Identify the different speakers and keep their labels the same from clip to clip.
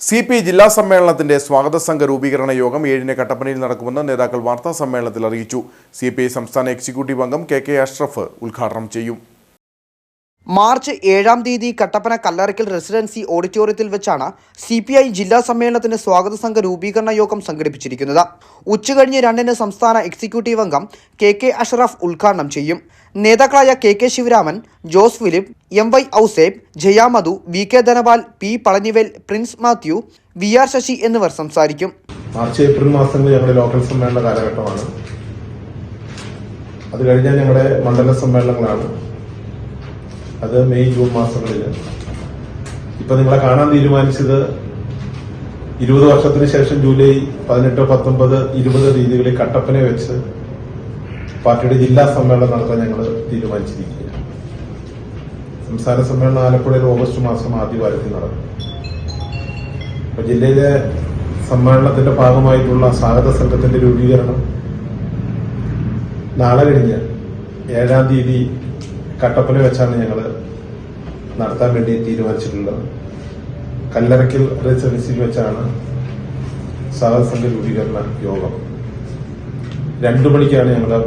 Speaker 1: C P ജില്ലാ സമ്മേളനത്തിന്റെ സ്വാഗത സംഘ രൂപീകരണ യോഗം ഏഴിന് കട്ടപ്പനയിൽ നടക്കുമെന്ന് നേതാക്കൾ വാർത്താ സമ്മേളനത്തിൽ അറിയിച്ചു. സി സംസ്ഥാന എക്സിക്യൂട്ടീവ് അംഗം കെ കെ അഷ്റഫ് ഉദ്ഘാടനം ചെയ്യും.
Speaker 2: മാർച്ച് ഏഴാം തീയതി കട്ടപ്പന കല്ലറയ്ക്കൽ റെസിഡൻസി ഓഡിറ്റോറിയത്തിൽ വെച്ചാണ് സി പി ഐ ജില്ലാ സമ്മേളനത്തിന് സ്വാഗത സംഘ രൂപീകരണ യോഗം സംഘടിപ്പിച്ചിരിക്കുന്നത്. ഉച്ചകഴിഞ്ഞ് രണ്ടിന് സംസ്ഥാന എക്സിക്യൂട്ടീവ് അംഗം കെ കെ അഷറഫ് ഉദ്ഘാടനം ചെയ്യും. നേതാക്കളായ K K Sivaraman Jose Philip M Y Ouseph Jayamadhu V K Dhanapal P Palanivel Prince Mathew V R Sasi എന്നിവർ സംസാരിക്കും.
Speaker 3: മാർച്ച് ഏപ്രിൽ മാസങ്ങളിൽ ഞങ്ങളുടെ ലോക്കൽ സമ്മേളന കാലഘട്ടമാണ്. അത് കഴിഞ്ഞാൽ ഞങ്ങളുടെ മണ്ഡല സമ്മേളനങ്ങളാണ്. അത് മെയ് ജൂൺ മാസങ്ങളിൽ ഇപ്പൊ നിങ്ങളെ കാണാൻ തീരുമാനിച്ചത് ഇരുപത് വർഷത്തിന് ശേഷം ജൂലൈ പതിനെട്ട് പത്തൊമ്പത് ഇരുപത് തീയതികളിൽ കട്ടപ്പന വെച്ച് പാർട്ടിയുടെ ജില്ലാ സമ്മേളനം നടത്താൻ ഞങ്ങൾ തീരുമാനിച്ചിരിക്കുകയാണ്. സംസ്ഥാന സമ്മേളനം ആലപ്പുഴയിൽ ഓഗസ്റ്റ് മാസം ആദ്യ വാരത്തിൽ നടക്കും അപ്പൊ ജില്ലയിലെ സമ്മേളനത്തിന്റെ ഭാഗമായിട്ടുള്ള സ്വാഗത സംഘത്തിന്റെ രൂപീകരണം നാളെ കഴിഞ്ഞ് ഏഴാം തീയതി കട്ടപ്പന വെച്ചാണ് ഞങ്ങൾ നടത്താൻ വേണ്ടി തീരുമാനിച്ചിട്ടുണ്ട്. കല്ലറയ്ക്കൽ റെസിഡൻസിൽ വെച്ചാണ് സഹസംഘ രൂപീകരണ യോഗം. രണ്ടു മണിക്കാണ് ഞങ്ങളുടെ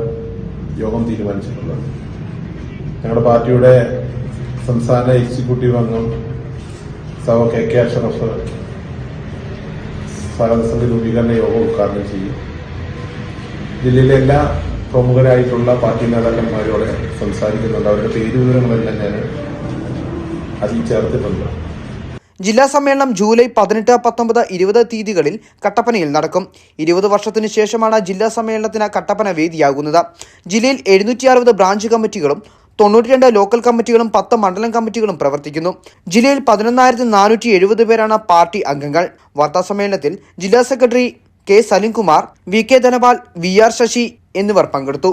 Speaker 3: യോഗം തീരുമാനിച്ചിട്ടുള്ളത്. ഞങ്ങളുടെ പാർട്ടിയുടെ സംസ്ഥാന എക്സിക്യൂട്ടീവ് അംഗം സഹ കെ കെ അഷറഫ് സഹസംഘ രൂപീകരണ യോഗം ഉദ്ഘാടനം ചെയ്യും. ജില്ലയിലെ എല്ലാ പ്രമുഖരായിട്ടുള്ള പാർട്ടി നേതാക്കന്മാരോടെ സംസാരിക്കുന്നുണ്ട്. അവരുടെ പേര് വിവരങ്ങളെല്ലാം ഞാൻ അതിൽ ചേർത്തിട്ടുണ്ട്
Speaker 2: ജില്ലാ സമ്മേളനം ജൂലൈ പതിനെട്ട് പത്തൊമ്പത് ഇരുപത് തീയതികളിൽ കട്ടപ്പനയിൽ നടക്കും. ഇരുപത് വർഷത്തിനു ശേഷമാണ് ജില്ലാ സമ്മേളനത്തിന് കട്ടപ്പന വേദിയാകുന്നത്. ജില്ലയിൽ എഴുന്നൂറ്റി അറുപത് ബ്രാഞ്ച് കമ്മിറ്റികളും തൊണ്ണൂറ്റിരണ്ട് ലോക്കൽ കമ്മിറ്റികളും പത്ത് മണ്ഡലം കമ്മിറ്റികളും പ്രവർത്തിക്കുന്നു. ജില്ലയിൽ പതിനൊന്നായിരത്തി നാനൂറ്റി എഴുപത് പേരാണ് പാർട്ടി അംഗങ്ങൾ. വാർത്താ സമ്മേളനത്തിൽ ജില്ലാ secretary K Salimkumar V K Dhanapal V R Sasi എന്നിവർ പങ്കെടുത്തു.